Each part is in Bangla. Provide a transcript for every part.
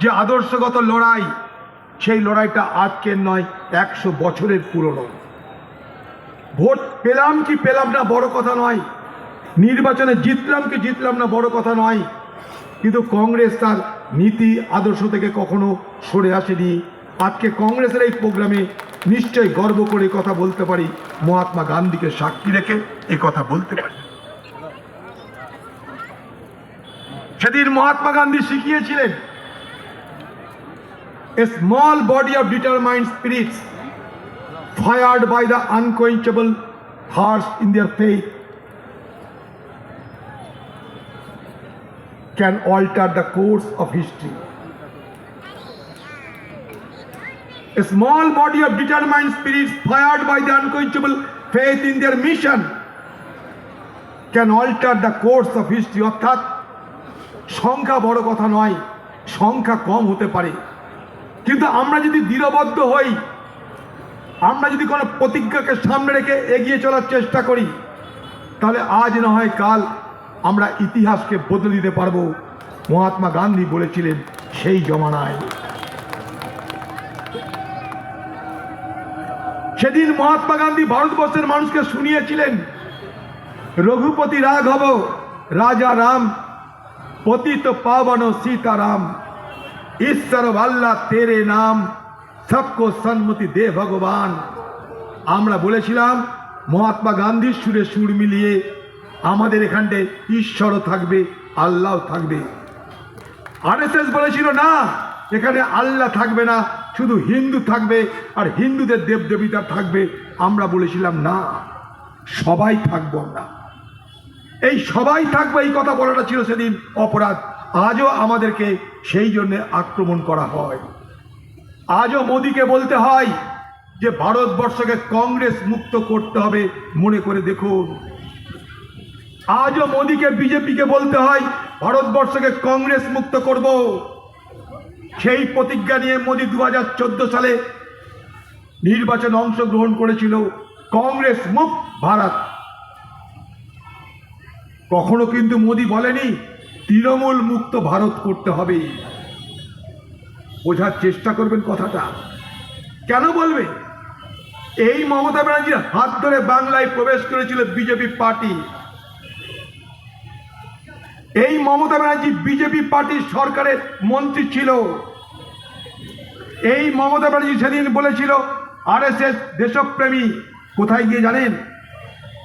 যে আদর্শগত লড়াই, সেই লড়াইটা আজকের নয়, একশো বছরের পুরনো। ভোট পেলাম কি পেলাম না বড় কথা নয়, নির্বাচনে জিতলাম কি জিতলাম না বড় কথা নয়, কিন্তু কংগ্রেস তার নীতি, আদর্শ থেকে কখনো সরে আসেনি। আজকে কংগ্রেসের এই প্রোগ্রামে নিশ্চয়ই গর্ব করে কথা বলতে পারি, মহাত্মা গান্ধীকে সাক্ষী রেখে এ কথা বলতে পারি। সেদিন মহাত্মা গান্ধী শিখিয়েছিলেন a small body of determined spirits fired by the unquenchable hearts in their faith can alter the course of history. A small body of determined spirits fired by the unquenchable faith in their mission can alter the course of history অর্থাৎ সংখ্যা বড় কথা নয় সংখ্যা কম হতে পারে কিন্তু আমরা যদি দৃঢ়বদ্ধ হই, আমরা যদি কোনো প্রতিজ্ঞাকে সামনে রেখে এগিয়ে চলার চেষ্টা করি, তাহলে আজ না হয় কাল আমরা ইতিহাসকে বদলে দিতে পারব। মহাত্মা গান্ধী বলেছিলেন, সেই জমানায়। সেদিন মহাত্মা গান্ধী ভারতবর্ষের মানুষকে শুনিয়েছিলেন, রঘুপতি রাঘব, রাজা রাম, পতিত পাবন সীতারাম। ঈশ্বর আল্লাহ তেরে নাম সবকো সন্মতি দে ভগবান আমরা বলেছিলাম মহাত্মা গান্ধীর সুরে সুর মিলিয়ে আমাদের এখানটায় ঈশ্বরও থাকবে আল্লাহ থাকবে। আরএসএস বলেছিল, না, এখানে আল্লাহ থাকবে না, শুধু হিন্দু থাকবে আর হিন্দুদের দেবদেবিতা থাকবে। আমরা বলেছিলাম, না, সবাই থাকব আমরা। এই সবাই থাকবে এই কথা বলাটা ছিল সেদিন অপরাধ। আজও আমাদেরকে সেই জন্য আক্রমণ করা হয়। আজও মোদিকে বলতে হয় যে, ভারতবর্ষকে কংগ্রেস মুক্ত করতে হবে মনে করে দেখুন। আজও মোদিকে, বিজেপিকে বলতে হয়, ভারতবর্ষকে কংগ্রেস মুক্ত করব। সেই প্রতিজ্ঞা নিয়ে মোদি দু সালে নির্বাচন অংশগ্রহণ করেছিল, কংগ্রেস মুক্ত ভারত। কখনো কিন্তু মোদি বলেনি তৃণমূল মুক্ত ভারত করতে হবে। বোঝার চেষ্টা করবেন কথাটা। কেন বলবে? এই মমতা ব্যানার্জির হাত ধরে বাংলায় প্রবেশ করেছিল বিজেপি পার্টি। এই মমতা ব্যানার্জি বিজেপি পার্টির সরকারের মন্ত্রী ছিল। এই মমতা ব্যানার্জি সেদিন বলেছিল, আরএসএস দেশপ্রেমী। কোথায় গিয়ে জানেন?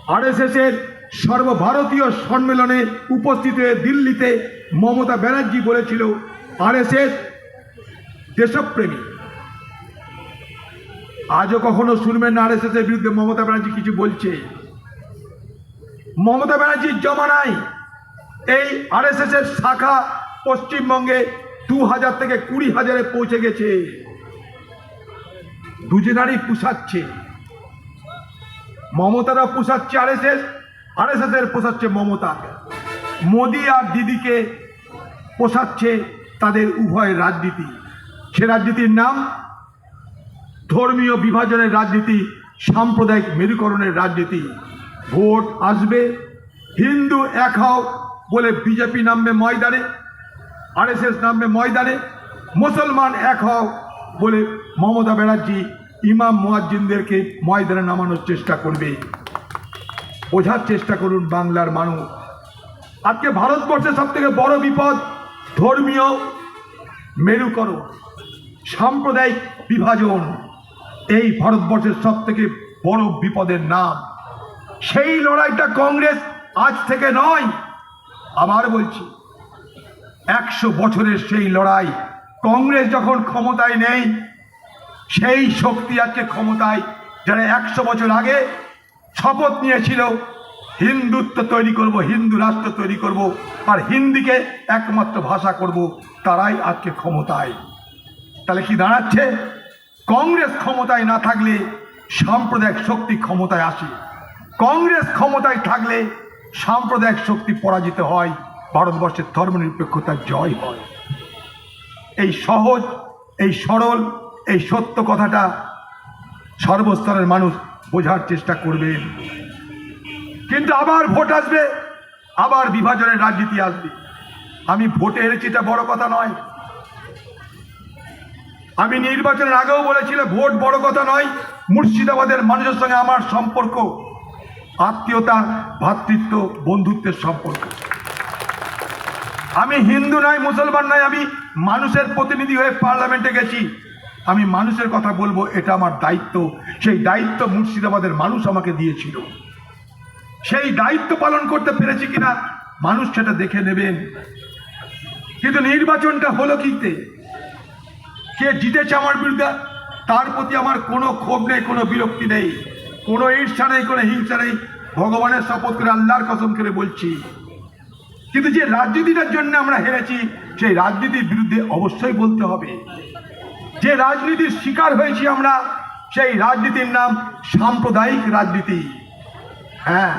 আরএসএস এর সর্বভারতীয় সম্মেলনে উপস্থিত হয়ে দিল্লিতে মমতা ব্যানার্জি বলেছিল, আরএসএস দেশপ্রেমী। আজও কখনো শুনবেন না এর বিরুদ্ধে মমতা ব্যানার্জি কিছু বলছে। মমতা ব্যানার্জির জমানায় এই আরএসএস এর শাখা পশ্চিমবঙ্গে দু হাজার থেকে কুড়ি হাজারে পৌঁছে গেছে। দুজনারই পুষাচ্ছে। মমতারা পোষাচ্ছে আরএসএস। আরএসএস এর পোষাচ্ছে মমতা মোদি আর দিদিকে পোষাচ্ছে তাদের উভয় রাজনীতি। সে রাজনীতির নাম ধর্মীয় বিভাজনের রাজনীতি, সাম্প্রদায়িক মেরুকরণের রাজনীতি। ভোট আসবে, হিন্দু এক হও বলে বিজেপি নামবে ময়দানে, আরএসএস নামবে ময়দানে, মুসলমান এক হও বলে মমতা ব্যানার্জি ইমাম মুয়াজ্জিনদেরকে ময়দানে নামানোর চেষ্টা করবে। বোঝার চেষ্টা করুন বাংলার মানুষ। আজকে ভারতবর্ষের সব থেকে বড় বিপদ ধর্মীয় মেরুকরণ, সাম্প্রদায়িক বিভাজন। এই ভারতবর্ষের সব থেকে বড় বিপদের নাম। সেই লড়াইটা কংগ্রেস আজ থেকে নয়, আবার বলছি। একশো বছরের সেই লড়াই, কংগ্রেস যখন ক্ষমতায় নেই, সেই শক্তি আজকে ক্ষমতায়, যারা একশো বছর আগে শপথ নিয়েছিল, হিন্দুত্ব তৈরি করব, হিন্দু রাষ্ট্র তৈরি করব, আর হিন্দিকে একমাত্র ভাষা করব, তারাই আজকে ক্ষমতায়। তাহলে কি দাঁড়াচ্ছে? কংগ্রেস ক্ষমতায় না থাকলে সাম্প্রদায়িক শক্তি ক্ষমতায় আসে। কংগ্রেস ক্ষমতায় থাকলে সাম্প্রদায়িক শক্তি পরাজিত হয়, ভারতবর্ষের ধর্মনিরপেক্ষতার জয় হয়। এই সহজ, এই সরল, এই সত্য কথাটা সর্বস্তরের মানুষ বোঝার চেষ্টা করবেন কিন্তু আবার ভোট আসবে, আবার বিভাজনের রাজনীতি আসবে। আমি ভোটে হেরেছি, এটা বড় কথা নয়। আমি নির্বাচনের আগেও বলেছিলাম ভোট বড় কথা নয়, মুর্শিদাবাদের মানুষের সঙ্গে আমার সম্পর্ক, আত্মীয়তা ভ্রাতৃত্ব বন্ধুত্বের সম্পর্ক। আমি হিন্দু নয়, মুসলমান নয়, আমি মানুষের প্রতিনিধি হয়ে পার্লামেন্টে গেছি। আমি মানুষের কথা বলব, এটা আমার দায়িত্ব। সেই দায়িত্ব মুর্শিদাবাদের মানুষ আমাকে দিয়েছিল। সেই দায়িত্ব পালন করতে পেরেছি কিনা, মানুষ সেটা দেখে নেবেন। কিন্তু নির্বাচনটা হলো কিতে কে জিতেছে আমার বিরুদ্ধে, তার প্রতি আমার কোনো ক্ষোভ নেই, কোনো বিরক্তি নেই, কোনো ঈর্ষা নেই, কোনো হিংসা নেই। ভগবানের শপথ করে, আল্লাহর কসম করে বলছি। কিন্তু যে রাজনীতিটার জন্য আমরা হেরেছি, সেই রাজনীতির বিরুদ্ধে অবশ্যই বলতে হবে। যে রাজনীতির শিকার হয়েছি আমরা সেই রাজনীতির নাম সাম্প্রদায়িক রাজনীতি। হ্যাঁ।